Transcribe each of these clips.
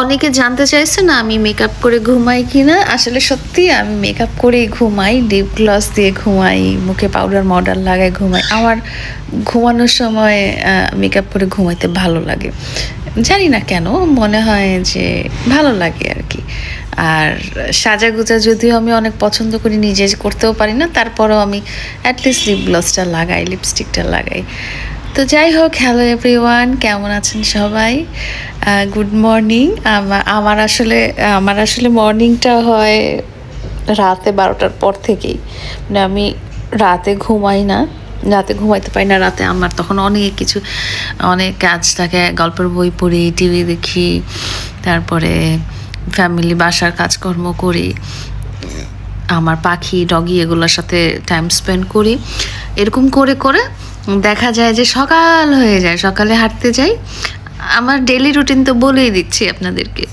অনেকে জানতে চাইছে না আমি মেকআপ করে ঘুমাই কিনা। আসলে সত্যি আমি মেকআপ করেই ঘুমাই ডিপ গ্লস দিয়ে ঘুমাই, মুখে পাউডার মডার লাগাই, ঘুমাই। আমার ঘুমানোর সময় মেকআপ করে ঘুমাইতে ভালো লাগে। জানি না কেন, মনে হয় যে ভালো লাগে আর কি। আর সাজা সাজাগুজা যদিও আমি অনেক পছন্দ করি, নিজে করতেও পারি না, তারপরেও আমি অ্যাটলিস্ট লিপ গ্লসটা লাগাই লিপস্টিকটা লাগাই। তো যাই হোক হ্যালো এভরিওয়ান কেমন আছেন সবাই? গুড মর্নিং আমার আসলে আমার আসলে মর্নিংটা হয় রাতে বারোটার পর থেকেই। মানে আমি রাতে ঘুমাই না, রাতে ঘুমাইতে পারি না, রাতে আমার তখন অনেক কিছু, অনেক কাজ থাকে, গল্পের বই পড়ি টিভি দেখি, তারপরে ফ্যামিলি বাসার কাজকর্ম করি। আমার পাখি ডগি এগুলোর সাথে টাইম স্পেন্ড করি। এরকম করে করে দেখা যায় যে সকাল হয়ে যায়, সকালে হাঁটতে যাই। আমার ডেলি রুটিন তো বলেই দিচ্ছি আপনাদেরকে।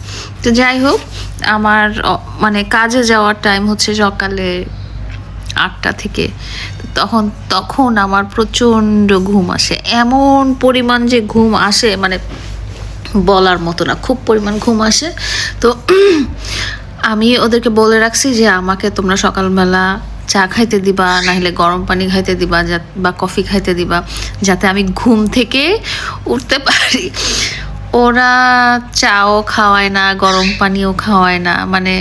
তো যাই হোক, আমার মানে কাজে যাওয়ার টাইম হচ্ছে সকালে আটটা থেকে। তখন তখন আমার প্রচণ্ড ঘুম আসে। এমন পরিমাণ যে ঘুম আসে মানে বলার মতো না, খুব পরিমাণ ঘুম আসে। তো আমি ওদেরকে বলে রাখছি যে আমাকে তোমরা সকালবেলা চা খাইতে দিবা না হলে গরম পানি খাইতে দিবা বা কফি খাইতে দিবা, যাতে আমি ঘুম থেকে উঠতে পারি। ওরা চাও খাওয়ায় না, গরম পানিও খাওয়ায় না মানে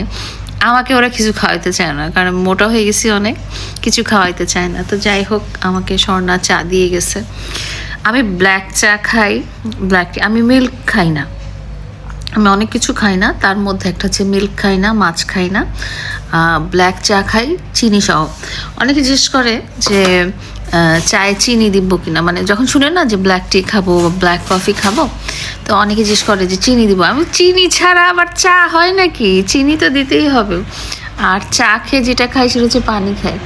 আমাকে ওরা কিছু খাওয়াইতে চায় না, কারণ মোটা হয়ে গেছি অনেক, কিছু খাওয়াইতে চায় না। তো যাই হোক, আমাকে স্বর্ণা চা দিয়ে গেছে। আমি ব্ল্যাক চা খাই ব্ল্যাক আমি মিল্ক খাই না। আমি অনেক কিছু খাই না, তার মধ্যে একটা হচ্ছে মিল্ক খাই না, মাছ খাই না ব্ল্যাক চা খাই, চিনি সহ। অনেকে জিজ্ঞেস করে যে চায়ে চিনি দিব কিনা মানে যখন শুনে না যে ব্ল্যাক টি খাব বা ব্ল্যাক কফি খাব, তো অনেকে জিজ্ঞেস করে যে চিনি দিব। আমি চিনি ছাড়া আবার চা হয় নাকি? চিনি তো দিতেই হবে। আর চা খেয়ে যেটা খাই সেটা হচ্ছে পানি খাই।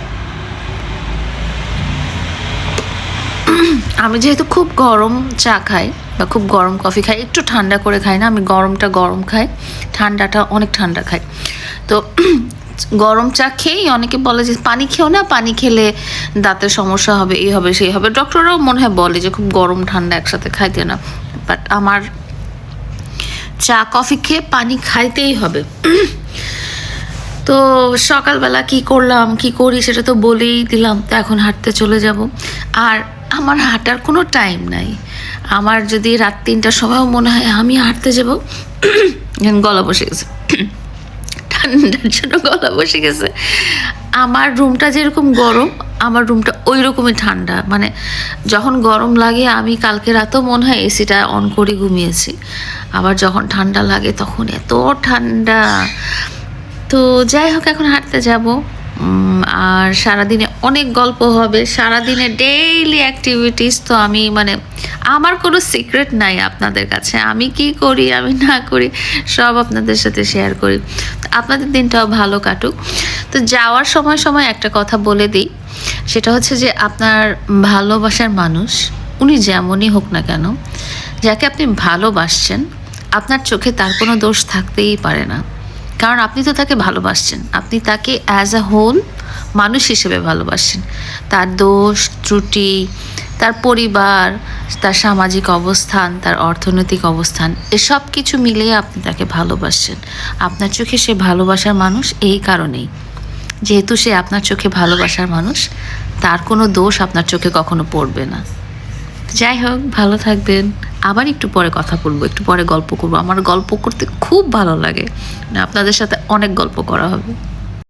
আমি যেহেতু খুব গরম চা খাই বা খুব গরম কফি খাই, একটু ঠান্ডা করে খাই না, আমি গরমটা গরম খাই, ঠান্ডাটা অনেক ঠান্ডা খাই। তো গরম চা খেয়েই অনেকে বলে যে, পানি খেও না, পানি খেলে দাঁতের সমস্যা হবে, এই হবে, সেই হবে। ডক্টররাও মনে হয় বলে যে, খুব গরম, ঠান্ডা একসাথে খাইতে না। বাট আমার চা, কফি খেয়ে পানি খাইতেই হবে। তো সকালবেলা কি করলাম, কি করি সেটা তো বলেই দিলাম, তো এখন হাঁটতে চলে যাব। আর আমার হাঁটার কোনো টাইম নাই। আমার যদি রাত তিনটার সময়ও মনে হয় আমি হাঁটতে যাব গলা বসে গেছে। ঠান্ডার জন্য গলা বসে গেছে। আমার রুমটা যেরকম গরম, আমার রুমটা ওই রকমই ঠান্ডা। মানে যখন গরম লাগে, আমি কালকে রাতেও মনে হয় এসিটা অন করে ঘুমিয়েছি। আবার যখন ঠান্ডা লাগে, তখন এত ঠান্ডা। তো যাই হোক, এখন হাঁটতে যাব। আর সারাদিনে অনেক গল্প হবে। সারাদিনে ডেইলি অ্যাক্টিভিটিস তো আমি মানে আমার কোনো সিক্রেট নাই আপনাদের কাছে। আমি কি করি, আমি না করি, সব আপনাদের সাথে শেয়ার করি। আপনাদের দিনটাও ভালো কাটুক। তো যাওয়ার সময় সময় একটা কথা বলে দিই। সেটা হচ্ছে যে, আপনার ভালোবাসার মানুষ, উনি যেমনই হোক না কেন, যাকে আপনি ভালোবাসছেন, আপনার চোখে তার কোনো দোষ থাকতেই পারে না। কারণ আপনি তো তাকে ভালোবাসছেন। আপনি তাকে অ্যাজ আ হোল মানুষ হিসেবে ভালোবাসছেন। তার দোষ, ত্রুটি, তার পরিবার, তার সামাজিক অবস্থান, তার অর্থনৈতিক অবস্থান, এসব কিছু মিলিয়ে আপনি তাকে ভালোবাসছেন। আপনার চোখে সে ভালোবাসার মানুষ এই কারণেই। যেহেতু সে আপনার চোখে ভালোবাসার মানুষ, তার কোনো দোষ আপনার চোখে কখনো পড়বে না। যাই হোক, ভালো থাকবেন। আবার একটু পরে কথা বলব, একটু পরে গল্প করব। আমার গল্প করতে খুব ভালো লাগে। আপনাদের সাথে অনেক গল্প করা হবে।